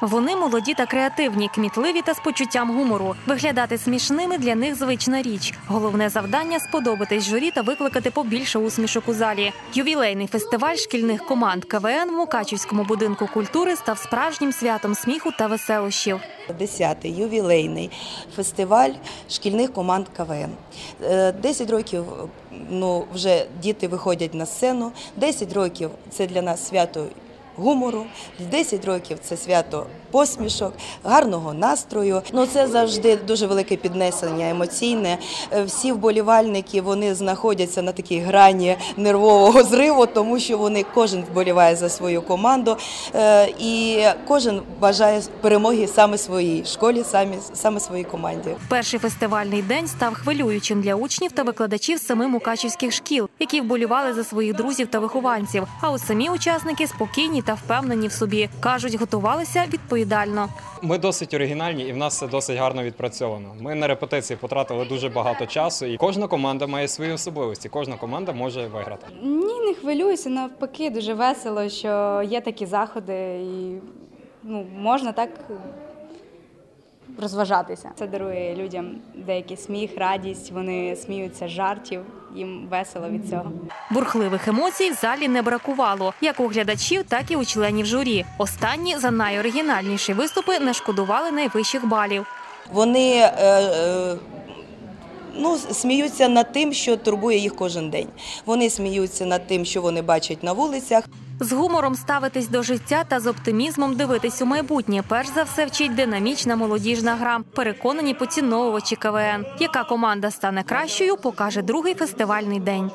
Вони молоді та креативні, кмітливі та з почуттям гумору. Виглядати смішними для них звична річ. Головне завдання сподобатись журі та викликати побільше усмішок у залі. Ювілейний фестиваль шкільних команд КВН в Мукачівському будинку культури став справжнім святом сміху та веселощів. 10-й ювілейний фестиваль шкільних команд КВН. Е, 10 років ну, вже діти виходять на сцену, 10 років це для нас свято гумору, 10 років це свято посмішок, гарного настрою. Ну це завжди дуже велике піднесення емоційне. Е, Всі вболівальники вони знаходяться на такій грані нервового зриву, тому що вони кожен вболіває за свою команду, е, і кожен бажає перемоги саме своїй школі, саме, саме своїй команді. Перший фестивальний день став хвилюючим для учнів та викладачів семи мукачівських шкіл, які вболівали за своїх друзів та вихованців. А от самі учасники спокійні та впевнені в собі. кажуть, готувалися відповідально. Ми досить оригінальні і в нас це досить гарно відпрацьовано. Ми на репетиції потратили дуже багато часу, і кожна команда має свої особливості. Кожна команда може виграти. Ні, не хвилююся, навпаки, дуже весело, що є такі заходи і ну, можна так розважатися. Це дарує людям деякий сміх, радість, вони сміються з жартів, їм весело від цього. Бурхливих емоцій в залі не бракувало як у глядачів, так і у членів журі. Останні за найоригінальніші виступи не шкодували найвищих балів. Вони е, е, ну, сміються над тим, що турбує їх кожен день. Вони сміються над тим, що вони бачать на вулицях. З гумором ставитись до життя та з оптимізмом дивитись у майбутнє. Перш за все вчить динамічна молодіжна гра. Переконані поціновувачі КВН. Яка команда стане кращою, покаже другий фестивальний день.